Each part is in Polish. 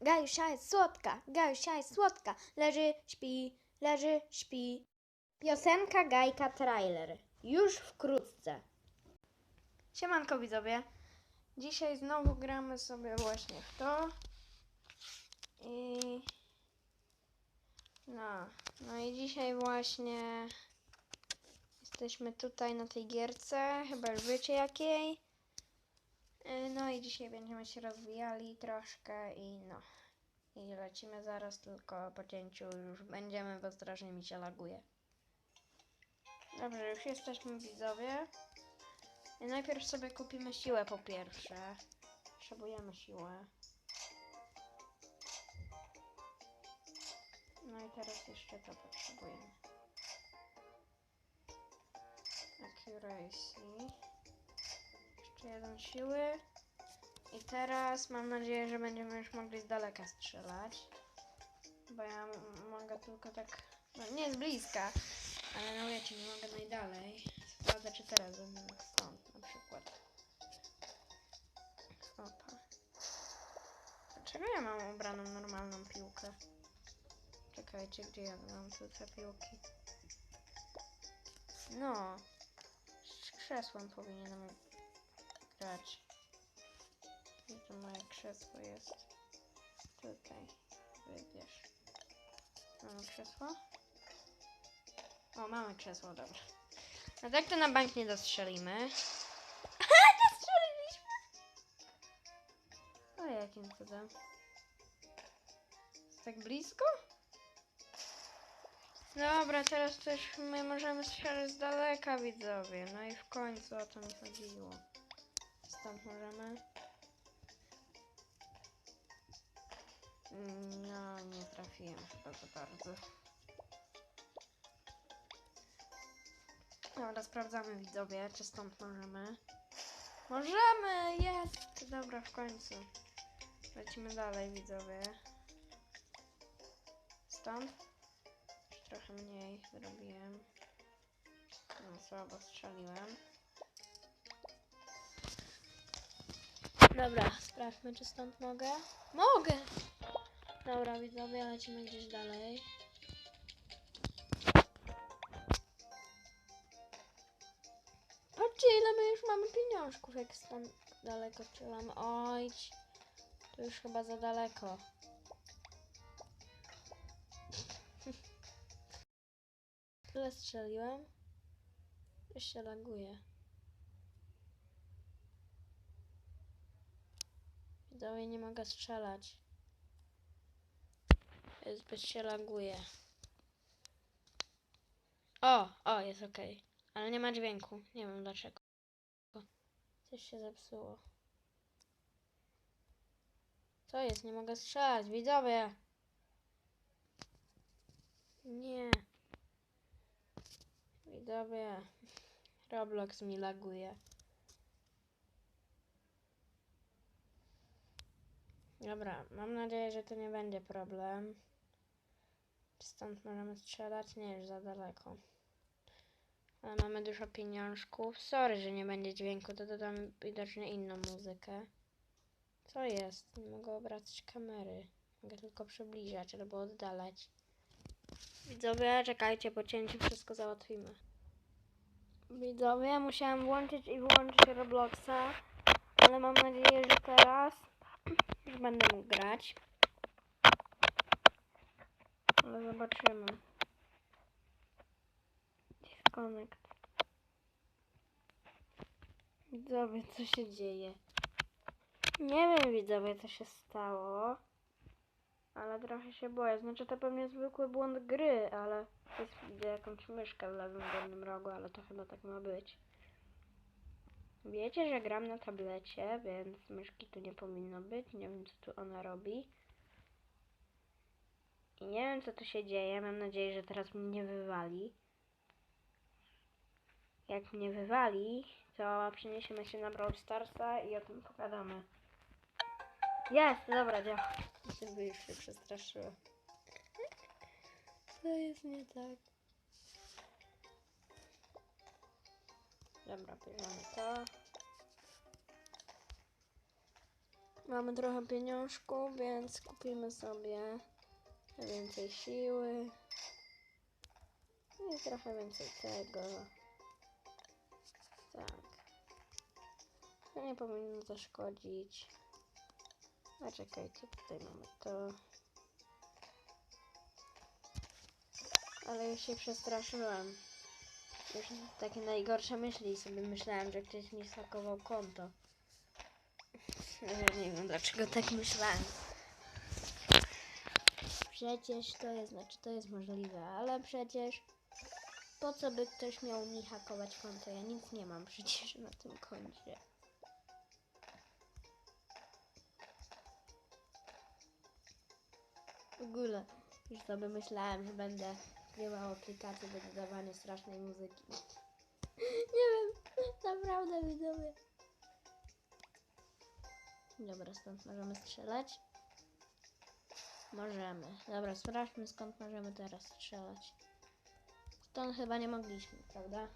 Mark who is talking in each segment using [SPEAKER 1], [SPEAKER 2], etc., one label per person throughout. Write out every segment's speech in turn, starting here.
[SPEAKER 1] Gajusia jest słodka, Gajusia jest słodka. Leży, śpi, leży, śpi. Piosenka Gajka Trailer. Już wkrótce. Siemanko widzowie. Dzisiaj znowu gramy sobie właśnie w to. I... No, no i dzisiaj właśnie jesteśmy tutaj na tej gierce, chyba już wiecie jakiej. Y, No i dzisiaj będziemy się rozwijali troszkę i no. I lecimy zaraz tylko po cięciu już będziemy, bo strasznie mi się laguje. Dobrze, już jesteśmy widzowie. I najpierw sobie kupimy siłę po pierwsze. Potrzebujemy siłę. No i teraz jeszcze to potrzebujemy. Accuracy. Siły. I teraz mam nadzieję, że będziemy już mogli z daleka strzelać. Bo ja mogę tylko tak. No nie z bliska, ale no wiecie, nie mogę najdalej. Sprawdzę, czy teraz będę mógł stąd na przykład. Opa. Dlaczego ja mam ubraną normalną piłkę? Czekajcie, gdzie ja mam tu te piłki? No. Z krzesłem powinienem grać. To moje krzesło jest? Tutaj. Wybierz. Mamy krzesło? O, mamy krzesło, dobra. No tak to na bank nie dostrzelimy. Dostrzeliliśmy! O, jakim cudem. Jest tak blisko? Dobra, teraz też my możemy strzelać z daleka, widzowie. No i w końcu o to mi chodziło. Stąd możemy. No, nie trafiłem chyba za bardzo. Dobra, sprawdzamy widzowie, czy stąd możemy. Możemy! Jest! Dobra, w końcu. Lecimy dalej, widzowie. Stąd? Już trochę mniej zrobiłem. No, słabo strzeliłem. Dobra, sprawdźmy, czy stąd mogę. Mogę! Dobra, widzowie, lecimy gdzieś dalej. Patrzcie, ile my już mamy pieniążków, jak stąd daleko strzelamy. Oj, to już chyba za daleko. Tyle strzeliłem. Się laguje. Widzowie, nie mogę strzelać. Zbyt się laguje. O, o, jest ok. Ale nie ma dźwięku. Nie wiem dlaczego. Coś się zepsuło. Co jest? Nie mogę strzelać. Widzowie! Nie. Widzowie. Roblox mi laguje. Dobra, mam nadzieję, że to nie będzie problem. Stąd możemy strzelać? Nie, już za daleko. Ale mamy dużo pieniążków. Sorry, że nie będzie dźwięku, to dodam widocznie inną muzykę. Co jest? Nie mogę obracać kamery. Mogę tylko przybliżać albo oddalać. Widzowie, czekajcie, po cięciu wszystko załatwimy. Widzowie, musiałem włączyć i wyłączyć Robloxa, ale mam nadzieję, że teraz już będę mógł grać. Ale zobaczymy. Disconnect. Widzowie, co się dzieje? Nie wiem, widzowie, co się stało. Ale trochę się boję. Znaczy, to pewnie zwykły błąd gry, ale jest, widzę jakąś myszkę w lewym dolnym rogu, ale to chyba tak ma być. Wiecie, że gram na tablecie, więc myszki tu nie powinno być. Nie wiem, co tu ona robi. I nie wiem, co tu się dzieje. Mam nadzieję, że teraz mnie nie wywali. Jak mnie wywali, to przeniesiemy się na Brawl Starsa i o tym pogadamy. Jest, dobra, działa. Żeby już się przestraszyło. Co jest nie tak? Dobra, bierzemy to. Mamy trochę pieniążków, więc kupimy sobie więcej siły. I trochę więcej tego. Tak. To nie powinno zaszkodzić. A czekajcie, tutaj mamy to. Ale już się przestraszyłam. Już takie najgorsze myśli sobie myślałem, że ktoś mi schakował konto. Ja nie wiem dlaczego tak myślałem. Przecież to jest, znaczy to jest możliwe, ale przecież po co by ktoś miał mi hakować konto? Ja nic nie mam przecież na tym koncie. W ogóle już sobie myślałem, że będę grywał aplikację do dodawania strasznej muzyki. nie wiem, naprawdę widzowie. Dobra, stąd możemy strzelać. Możemy. Dobra, sprawdźmy skąd możemy teraz strzelać. Stąd chyba nie mogliśmy, prawda?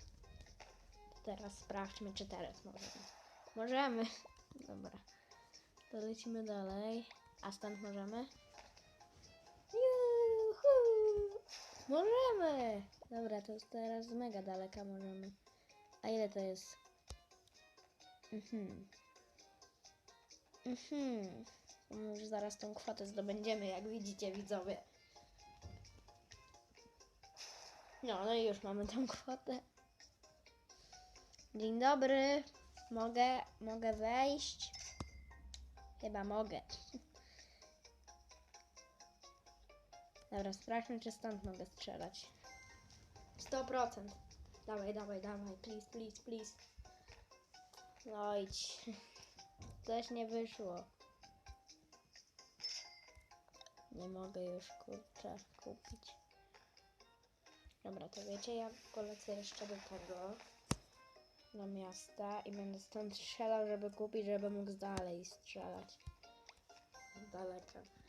[SPEAKER 1] Teraz sprawdźmy, czy teraz możemy. Możemy. Dobra. To lecimy dalej. A stąd możemy? Możemy! Dobra, to jest teraz mega daleka możemy. A ile to jest? Mhm. Mhm. Już zaraz tą kwotę zdobędziemy, jak widzicie, widzowie. No, no i już mamy tą kwotę. Dzień dobry. Mogę, mogę wejść? Chyba mogę. Dobra, sprawdźmy, czy stąd mogę strzelać. 100%. Dawaj, dawaj, dawaj. Please, please, please. No idź. Coś nie wyszło. Nie mogę już kurczę kupić. Dobra, to wiecie, ja polecę jeszcze do tego do miasta i będę stąd strzelał, żeby kupić, żeby mógł dalej strzelać. Z daleka.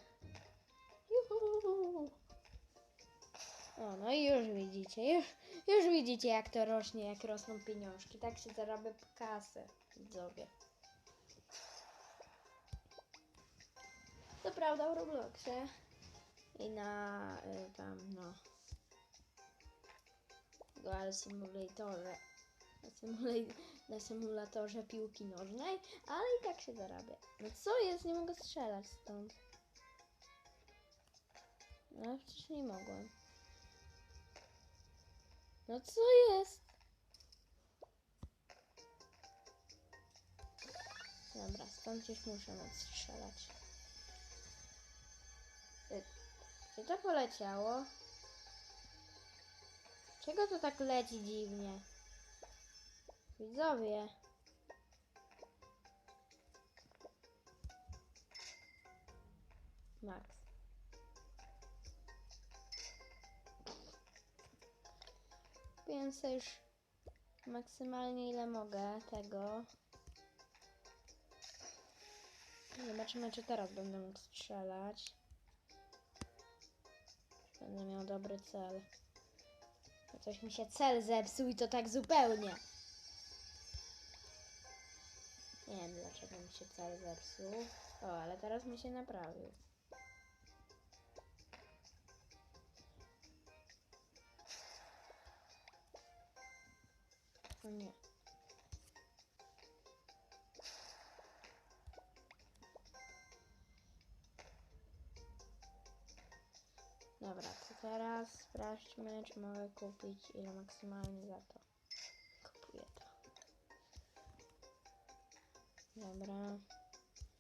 [SPEAKER 1] O, no i już widzicie, już, już widzicie jak to rośnie, jak rosną pieniążki. Tak się zarabia kasę, widzowie. To prawda w Robloxie i na y, tam, no, Goal Simulatorze, na, symula- na symulatorze piłki nożnej, ale i tak się zarabia. No co jest? Nie mogę strzelać stąd. No przecież nie mogłem. No co jest? Dobra, stąd już muszę móc strzelać. Ty- Gdzie to poleciało? Czego to tak leci dziwnie? Widzowie. Max. Więc już maksymalnie ile mogę tego. Zobaczymy, czy teraz będę mógł strzelać. Będę miał dobry cel. Coś mi się cel zepsuł i to tak zupełnie. Nie wiem dlaczego mi się cel zepsuł. O, ale teraz mi się naprawił. Dobra, to teraz sprawdźmy, czy mogę kupić ile maksymalnie za to. Kupuję to. Dobra.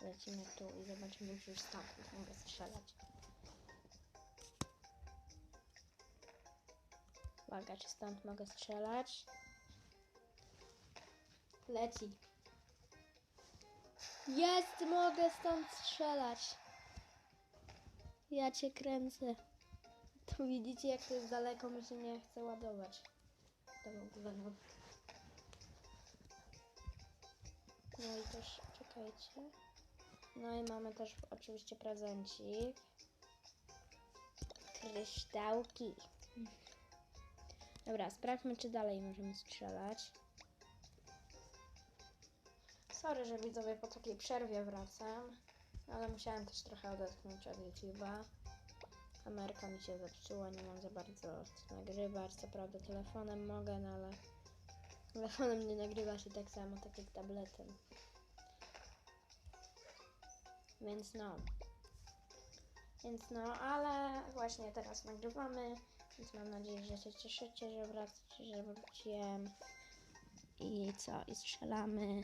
[SPEAKER 1] Lecimy tu i zobaczymy, czy już stąd mogę strzelać. Uwaga, czy stąd mogę strzelać? Leci. Jest, mogę stąd strzelać. Ja cię kręcę. To widzicie, jak to jest daleko, mi się nie chce ładować. To no. No i też, czekajcie. No i mamy też oczywiście prezencik. Kryształki. Dobra, sprawdźmy, czy dalej możemy strzelać. Sorry, że widzowie po takiej przerwie wracam. Ale musiałem też trochę odetchnąć od YouTube'a. Kamerka mi się zepsuła, nie mam za bardzo co nagrywać. Co prawda telefonem mogę, no ale telefonem nie nagrywa się tak samo, tak jak tabletem. Więc no. Więc no, ale właśnie teraz nagrywamy, więc mam nadzieję, że się cieszycie, że wracacie, że wróciłem. I co? I strzelamy.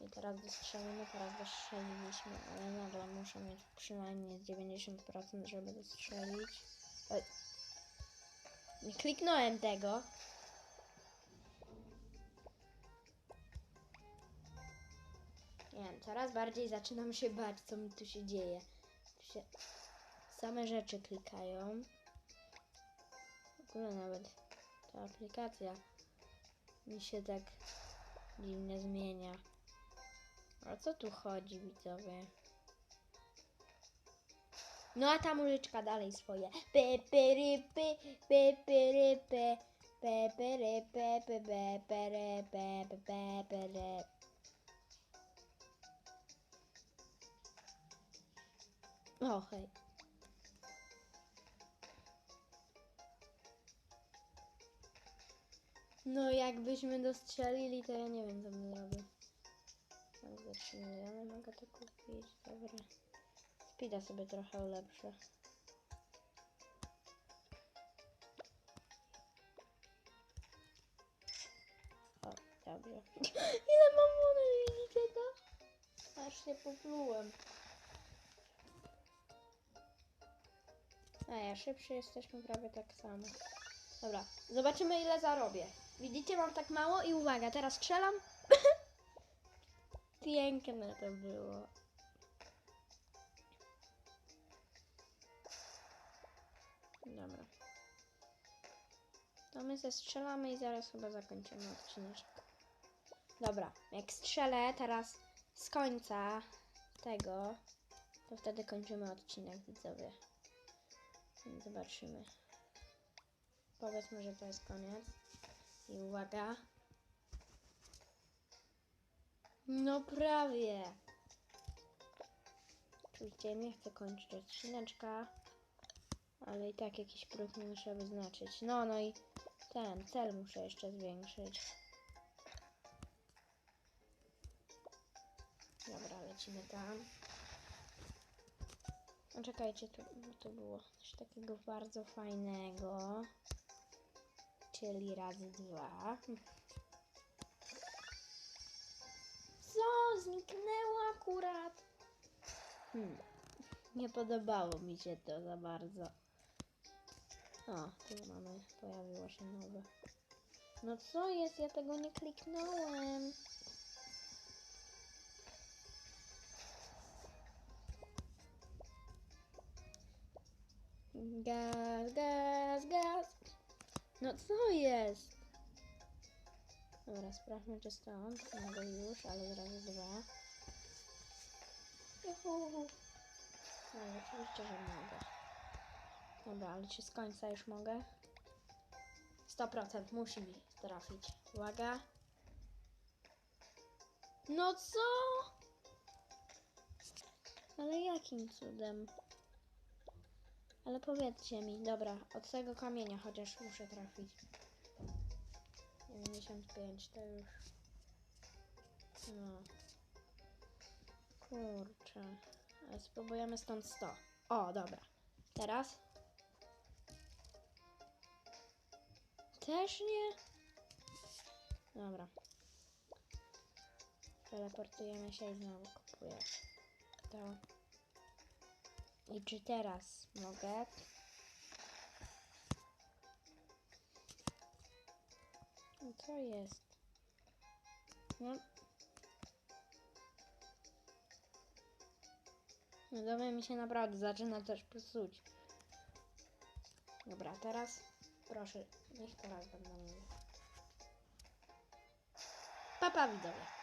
[SPEAKER 1] I teraz dostrzelimy, teraz dostrzeliliśmy, ale nadal muszę mieć przynajmniej 90%, żeby dostrzelić. Oj. Nie kliknąłem tego. Nie wiem, coraz bardziej zaczynam się bać, co mi tu się dzieje. Się same rzeczy klikają. W ogóle nawet ta aplikacja mi się tak dziwnie zmienia. O co tu chodzi, widzowie? No a ta muzyczka dalej swoje. Peperypy, peperypy, peperypy, peperypy, peperypy. O, hej. No jakbyśmy dostrzelili, to ja nie wiem, co bym zrobił. Mam za 3 miliony, mogę to kupić, dobra. Speeda sobie trochę ulepszę. O, dobrze. Ile mam monet, widzicie to? Aż się poplułem. A ja szybszy jesteśmy prawie tak samo. Dobra, zobaczymy ile zarobię. Widzicie, mam tak mało i uwaga, teraz strzelam. Piękne to było. Dobra. To my zestrzelamy i zaraz chyba zakończymy odcinek. Dobra, jak strzelę teraz z końca tego, to wtedy kończymy odcinek, widzowie. Więc Zobaczymy. Powiedzmy, że to jest koniec. I uwaga. No prawie. Czujcie, nie chcę kończyć odcineczka. Ale i tak jakiś próg muszę wyznaczyć. No, no i ten cel muszę jeszcze zwiększyć. Dobra, lecimy tam. No czekajcie, tu, tu było coś takiego bardzo fajnego. Czyli razy dwa. Zniknęło akurat. Hmm. Nie podobało mi się to za bardzo. O, tu mamy, pojawiło się nowe. No co jest? Ja tego nie kliknąłem. Gaz, gaz, gaz. No co jest? Dobra, sprawdźmy czy stąd. Mogę już, ale razy dwa. Juhu. No oczywiście, że mogę. Dobra, ale czy z końca już mogę? 100% musi mi trafić. Uwaga. No co? Ale jakim cudem? Ale powiedzcie mi, dobra, od tego kamienia chociaż muszę trafić. 95 to już. No. Kurczę. Ale spróbujemy stąd 100. O, dobra. Teraz? Też nie? Dobra. Teleportujemy się i znowu kupuję to. I czy teraz mogę? No co jest? No. No dobra, mi się naprawdę zaczyna też psuć. Dobra, teraz proszę, niech teraz mówił. Papa widzowie.